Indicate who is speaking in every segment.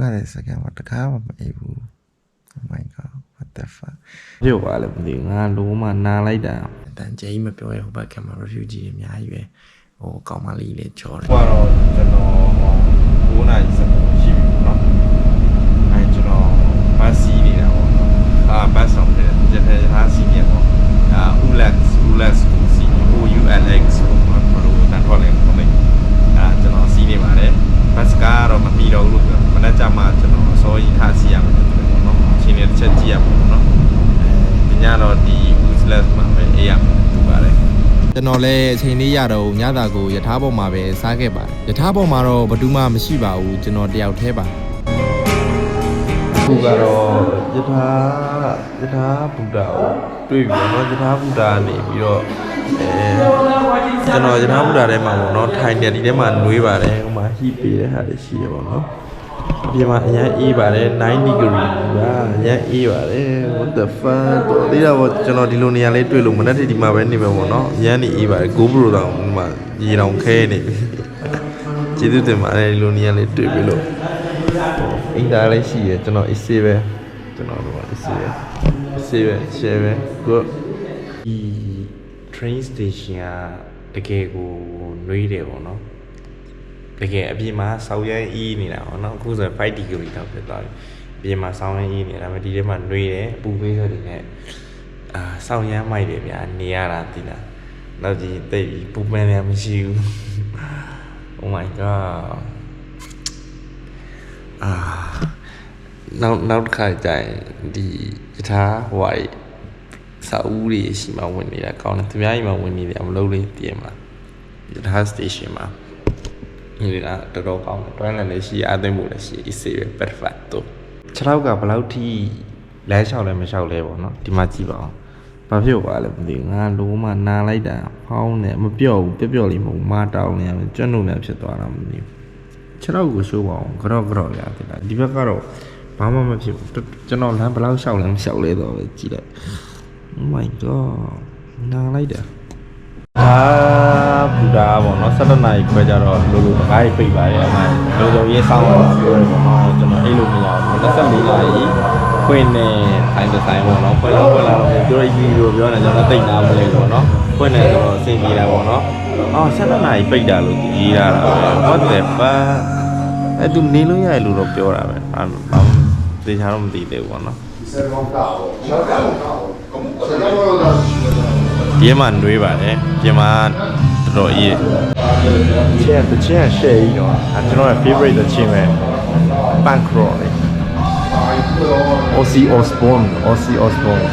Speaker 1: ကလည်းစကန်မှာတကားမှမအိပ်ဘူး Oh my god what the fuck
Speaker 2: ပြုတ်ပါလေမသိဘူးငါလုံးဝနားလိုက်တာ
Speaker 1: အတန်ကြေးမပြောရဟိုဘက်ကမှာ refugee တွေအများကြီးပဲဟိုကောင်မလေးလေးချော်တယ်
Speaker 2: ဟိုကတော့ကျွန်တော်9နာရီစက်ရှိပြီပေါ့နော်အဲကျွန်တော်ဘတ်စီးနေတာပေါ့နော်အာဘတ်ဆောင်တယ်ကျတဲ့ဟာစီးနေပေါ့အာ ULX ULX ကိုစီး OULX ကိုဘယ်လိုတန်ထွက်လဲပေါ့လေအာကျွန်တော်စီးနေပါတယ်ဘတ်စကားတော့မပြီးတော့ဘူးလို့ပြော မနေ့ကမှကျွန်တော်အစောကြီးထားစီးရမှာတူတယ်ပေါ့နော်အချိန်နဲ့တစ်ချက်ကြည့်ရမှာပေါ့နော်အဲဒီညတော့ဒီ ULX မှာပဲအေးရမှာတူပါတယ်
Speaker 3: ကျွန်တော်လည်းအချိန်လေးရတော့ညတာကိုယထာပေါ်မှာပဲစားခဲ့ပါတယ်ယထာပေါ်မှာတော့ဘယ်သူမှမရှိပါဘူးကျွန်တော်တယောက်တည်းပါ
Speaker 2: ခုကတော့ယထာယထာဘုဒ္ဓကိုတွေ့ပြီเนาะယထာဘုဒ္ဓကနေပြီးတော့အဲကျွန်တော်ယထာဘုဒ္ဓထဲမှာပေါ့เนาะထိုင်နေဒီထဲမှာနှွေးပါတယ်ဟိုမှာဟိပေးတဲ့ဟာတွေရှိရပေါ့เนาะ အပြင်မှာအရန်အေးပါတယ်9 degree ပါအရန်အေးပါတယ် what the fuck တော်သေးတာပေါ့ကျွန်တော်ဒီလိုနေရာလေးတွေ့လို့မနေ့တည်းဒီမှာပဲနေမယ်ပေါ့နော်အရန်နေအေးပါတယ် GoPro တောင်ဒီမှာရေတောင်ခဲနေပြီကျေးဇူးတင်ပါတယ်ဒီလိုနေရာလေးတွေ့ပြီလို့အိမ်သားလေးရှိရကျွန်တော် AC ပဲကျွန်တော်တို့ AC ပဲ AC ပဲ share ပဲ good ဒီ train station ကတကယ်ကိုနှွေးတယ်ပေါ့နော် တကယ်အပြင်မှာစောက်ရိုင်းအေးနေတာပေါ့နော်အခုဆိုရင်5 degree တောက်ဖြစ်သွားပြီအပြင်မှာစောင်းရိုင်းအေးနေတာဒါပေမဲ့ဒီထဲမှာနှွေးတယ်ပူပေးဆိုတဲ့နဲ့အာစောင်းရမ်းမိုက်တယ်ဗျာနေရတာတိလားနောက်ကြီးတိတ်ပြီးပူပန်းလည်းမရှိဘူး oh my god အာနောက်နောက်တစ်ခါကျရင်ဒီယထာဟိုဟာတွေစာဦးတွေရှိမှဝင်နေတာကောင်းတယ်သူများကြီးမှဝင်နေတယ်မလုပ်လေးပြင်မှာယထာ station မှာ ဒီကတော်တော်ကောင်းတယ်တွန်းလည်းလည်းရှိအသိမှုလည်းရှိ is perfecto ခြေထောက်ကဘယ်လောက်ထိလမ်းလျှောက်လဲမလျှောက်လဲပေါ့နော်ဒီမှာကြည့်ပါအောင်ဘာဖြစ်သွားလဲမသိဘူးငါလုံးဝနားလိုက်တာဖောင်းတယ်မပြော့ဘူးပြပြော့လေးမဟုတ်ဘူးမတောင်းနေရမယ်ကျွတ်လို့လည်းဖြစ်သွားတာမသိဘူးခြေထောက်ကိုရှိုးပါအောင်ကြော့ကြော့ရတယ်လားဒီဘက်ကတော့ဘာမှမဖြစ်ဘူးကျွန်တော်လမ်းဘယ်လောက်လျှောက်လဲမလျှောက်လဲတော့ပဲကြည့်လိုက် Oh my god နားလိုက်တာဒါ ဘူဒါပေါ့နော်7နာရီခွဲကြတော့လိုလိုတကားကြီးပိတ်ပါတယ်အမှလိုလိုရေးဆောင်းလာပြောရပေါ့နော်ကျွန်တော်အဲ့လိုမရဘူး24နာရီခွင့်နေတိုင်းတိုင်းပေါ့နော်ခွင့်လာခွင့်လာတော့ပြောရကြီးလို့ပြောနေကျွန်တော်တိတ်နာမလဲပေါ့နော်ခွင့်နေဆိုတော့အဆင်ပြေတာပေါ့နော်အော်7နာရီပိတ်တာလို့ရေးတာပဲ what the fuck အဲ့သူနေလို့ရတယ်လို့တော့ပြောတာပဲဘာဘာသေချာတော့မသိသေးဘူးပေါ့နော်ဒီမှာနှွေးပါတယ်ဒီမှာ တော်တော်အေးချင်းတချင်းရှယ်ကြီးတော့အဲကျွန်တော်ရဲ့ favorite တချင်းပဲ punk rock လေ Ozzy Osbourne Ozzy Osbourne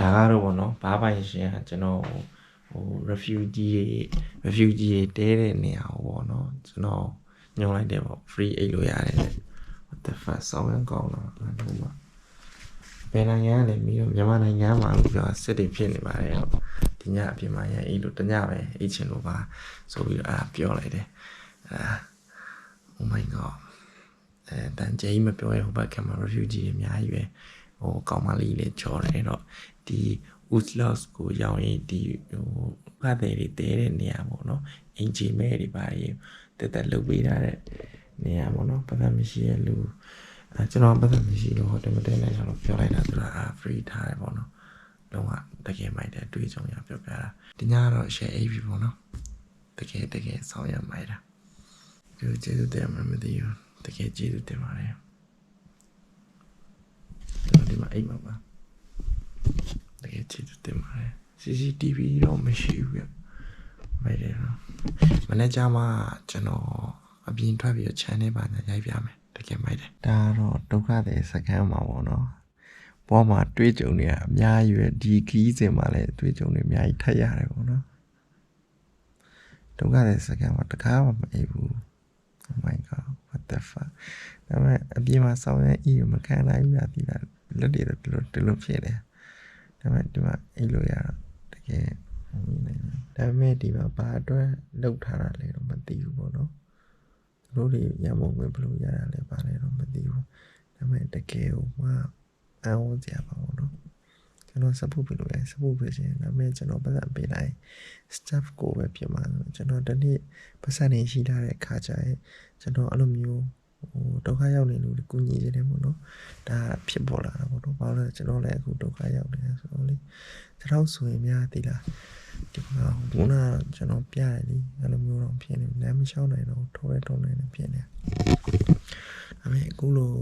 Speaker 2: ဒါကတော့ဗောနော်ဘားပိုင်ရှင်ကကျွန်တော်ဟို refugee တွေ refugee တွေတဲတဲ့နေရာဟောဗောနော်ကျွန်တော်ညွှန်လိုက်တယ်ဗော free အိတ်လို့ရတယ်တဲ့ what the fuck ဆောင်းရမ်းကောင်းလားဟိုမှာ ဘယ်နိုင်ငံကလဲမီးတော့မြန်မာနိုင်ငံမှာလို့ပြောစစ်တွေဖြစ်နေပါတယ်ဟုတ်ဒီညအပြင်မှာရန်အေးလို့တညပဲအေးချင်လို့ပါဆိုပြီးတော့အာပြောလိုက်တယ်အာ oh my god အဲတန်ကြေးမပြောရဟိုဘက်ကမှာ refugee တွေအများကြီးပဲဟိုကောင်မလေးလေးချော်တယ်အဲ့တော့ဒီ Uzlos ကိုရောက်ရင်ဒီဟိုဖတ်တယ်တွေတဲတဲ့နေရာပေါ့နော်အင်ဂျီမဲတွေပါရေတက်တက်လုပ်ပေးထားတဲ့နေရာပေါ့နော်ပတ်သက်မရှိရဲ့လူ အဲကျွန်တော်ပတ်သက်မရှိလို့ဟိုတယ်မတဲနိုင်ကျွန်တော်ပြောလိုက်တာသူကအာ free ထားတယ်ပေါ့နော်လုံးဝတကယ်မိုက်တဲ့အတွေ့အကြုံရပြောပြတာဒီညကတော့ share AV ပေါ့နော်တကယ်တကယ်ဆောင်းရမိုက်တာဒီလိုကျေးဇူးတင်မှမသိဘူးတကယ်ကျေးဇူးတင်ပါတယ်ကျွန်တော်ဒီမှာအိမ်မှာပါတကယ်ကျေးဇူးတင်ပါတယ် CCTV တော့မရှိဘူးပြမိုက်တယ်နော်မနေ့ကမှကျွန်တော်အပြင်ထွက်ပြီးတော့ channel ပါညာရိုက်ပြမယ် တကယ်မိုက်တယ်ဒါကတော့ဒုက္ခတဲ့စကန်မှာပေါ့နော်ဘောမှာတွေးကြုံနေရအများကြီးပဲဒီခီးစင်မှာလည်းတွေးကြုံနေအများကြီးထက်ရတယ်ပေါ့နော်ဒုက္ခတဲ့စကန်မှာတကားမှမအိပ်ဘူး Oh my god what the fuck ဒါပေမဲ့အပြင်မှာဆောင်းရအီးမခံနိုင်ဘူးလားဒီလားလက်တွေတော့ဒီလိုဒီလိုဖြစ်နေဒါပေမဲ့ဒီမှာအိပ်လို့ရတော့တကယ်မမြင်နိုင်ဘူးဒါပေမဲ့ဒီမှာဘာအတွက်လောက်ထားတာလဲတော့မသိဘူးပေါ့နော်သူ တို့တွေရမုံဝင်ဘယ်လိုရတာလဲဘာလဲတော့မသိဘူးဒါပေမဲ့တကယ်ကိုမှအံ့ဩစရာပါပေါ့နော်
Speaker 1: ကျွန်တော် support ပေးလို့ရတယ် support ပေးခြင်းဒါပေမဲ့ကျွန်တော်ပတ်သက်ပေးလိုက် staff ကိုပဲဖြစ်မှာဆိုကျွန်တော်တနေ့ပတ်သက်နေရှိထားတဲ့အခါကျရင်ကျွန်တော်အဲ့လိုမျိုးဟိုဒုက္ခရောက်နေလို့ကူညီနေတယ်ပေါ့နော်ဒါဖြစ်ပေါ်လာတာပေါ့နော်ဘာလို့လဲကျွန်တော်လည်းအခုဒုက္ခရောက်နေတယ်ဆိုတော့လေကျွန်တော်ဆိုရင်များသိလား ဒီမှာဘုနာကျွန်တော်ပြရတယ်လीအဲ့လိုမျိုးတော့ဖြစ်နေလမ်းမလျှောက်နိုင်တော့ထိုးရဲထုံးနေတယ်ဖြစ်နေအမေအခုလို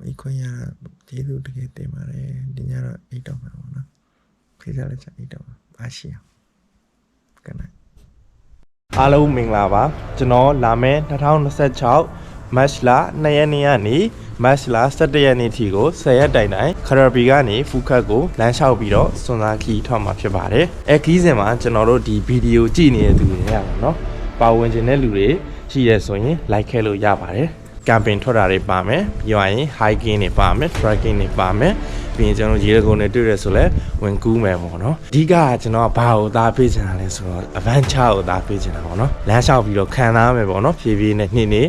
Speaker 1: မိခွင့်ရကျေးဇူးတကယ်တင်ပါတယ်ဒီညတော့အိတ်တော့မှာပေါ့နော်ခေတ်စားလက်ချက်အိတ်တော့မှာပါရှိအောင်ကန
Speaker 2: အားလုံးမင်္ဂလာပါကျွန်တော်လာမယ့်2026မတ်လ2ရက်နေ့ကနေ မတ်လ17ရက်နေ့ထိကို10ရက်တိုင်တိုင်ခရဘီကနေဖူခတ်ကိုလမ်းလျှောက်ပြီးတော့စွန်စားခီးထွက်မှာဖြစ်ပါတယ်အဲခီးစဉ်မှာကျွန်တော်တို့ဒီဗီဒီယိုကြည့်နေတဲ့သူတွေရပါတော့ပါဝင်ခြင်းတဲ့လူတွေရှိရဲဆိုရင် like ခဲလို့ရပါတယ်ကမ်ပိန်းထွက်တာတွေပါမယ်ပြီးရင် hiking တွေပါမယ် trekking တွေပါမယ်ပြီးရင်ကျွန်တော်ရေတကုန်းတွေတွေ့ရဆိုလဲဝင်ကူးမယ်ပေါ့နော်အဓိကကကျွန်တော်ကဘာကိုသားပေးချင်တာလဲဆိုတော့ adventure ကိုသားပေးချင်တာပေါ့နော်လမ်းလျှောက်ပြီးတော့ခံစားမယ်ပေါ့နော်ဖြည်းဖြည်းနဲ့နေ့နေ့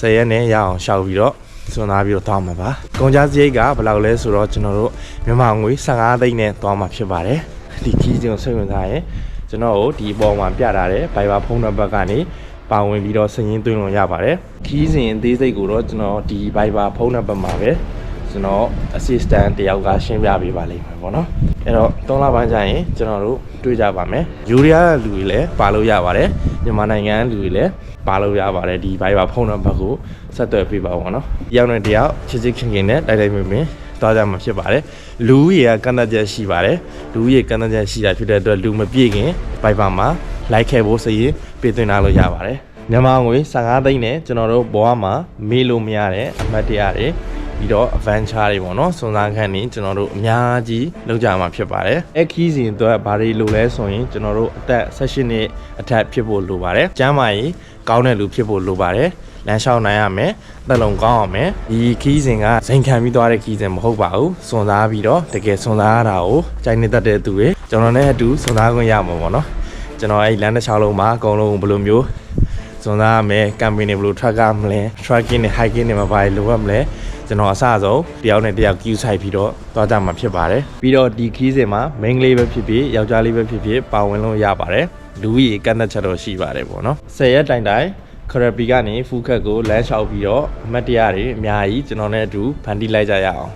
Speaker 2: 10ရက်နဲ့ရအောင်လျှောက်ပြီးတော့ စွန်သားပြီးတော့တောင်းမှာပါကုန်ကြစရိတ်ကဘယ်လောက်လဲဆိုတော့ကျွန်တော်တို့မြန်မာငွေ15သိန်းနဲ့တောင်းမှာဖြစ်ပါတယ်ဒီခီးစဉ်ကိုစိတ်ဝင်စားရင်ကျွန်တော်တို့ဒီအပေါ်မှာပြထားတဲ့ Viber ဖုန်းနံပါတ်ကနေပါဝင်ပြီးတော့စာရင်းသွင်းလို့ရပါတယ်ခီးစဉ်အသေးစိတ်ကိုတော့ကျွန်တော်ဒီ Viber ဖုန်းနံပါတ်မှာပဲကျွန်တော် assistant တယောက်ကရှင်းပြပေးပါလိမ့်မယ်ပေါ့နော်အဲ့တော့3လပိုင်းကျရင်ကျွန်တော်တို့တွေ့ကြပါမယ်ယူရီးယားလူတွေလည်းပါလို့ရပါတယ် မြန်မာနိုင်ငံလူတွေလည်းပါလို့ရပါတယ်ဒီ Viber ဖုန်းနံပါတ်ကိုဆက်သွယ်ပေးပါပေါ့နော်တယောက်နဲ့တယောက်ချစ်ချစ်ခင်ခင်နဲ့တိုက်တိုက်မင်းမင်းသွားကြမှာဖြစ်ပါတယ်လူဦးရေကကန့်သတ်ချက်ရှိပါတယ်လူဦးရေကန့်သတ်ချက်ရှိတာဖြစ်တဲ့အတွက်လူမပြည့်ခင် Viber မှာ like ခဲ့ဖို့စရင်ပေးသွင်းလာလို့ရပါတယ်မြန်မာငွေ15သိန်းနဲ့ကျွန်တော်တို့ဘဝမှာမေးလို့မရတဲ့အမှတ်တရတွေ ပြီးတော့ adventure တွေပေါ့နော်စွန်စားခန်းနေကျွန်တော်တို့အများကြီးလောက်ကြမှာဖြစ်ပါတယ်အခီးစဉ်အတွက်ဘာတွေလိုလဲဆိုရင်ကျွန်တော်တို့အသက်16နှစ်အထက်ဖြစ်ဖို့လိုပါတယ်ကျမ်းမာရေးကောင်းတဲ့လူဖြစ်ဖို့လိုပါတယ်လမ်းလျှောက်နိုင်ရမယ်သက်လုံကောင်းအောင်မယ်ဒီခီးစဉ်ကဇိမ်ခံပြီးသွားတဲ့ခီးစဉ်မဟုတ်ပါဘူးစွန်စားပြီးတော့တကယ်စွန်စားရတာကိုကြိုက်နေတတ်တဲ့သူတွေကျွန်တော်နဲ့အတူစွန်စားခွင့်ရမှာပေါ့နော်ကျွန်တော်အဲ့လမ်းတစ်လျှောက်လုံးမှာအကုန်လုံးဘယ်လိုမျိုးစွန်စားရမယ်ကမ်ပိန်းတွေဘယ်လို track ရမလဲ tracking နဲ့ hiking တွေမှာဘာတွေလိုရမလဲ ကျွန်တော်အစအဆုံးတယောက်နဲ့တယောက် queue ဆိုင်ပြီးတော့သွားကြမှာဖြစ်ပါတယ်ပြီးတော့ဒီခီးစဉ်မှာ main လေးပဲဖြစ်ဖြစ်ယောက်ျားလေးပဲဖြစ်ဖြစ်ပါဝင်လို့ရပါတယ်လူကြီးကန့်သက်ချက်တော့ရှိပါတယ်ပေါ့နော်10ရက်တိုင်တိုင်ခရပီကနေဖူးခက်ကိုလမ်းလျှောက်ပြီးတော့အမတ်တရားတွေအများကြီးကျွန်တော်နဲ့အတူဖန်တီးလိုက်ကြရအောင်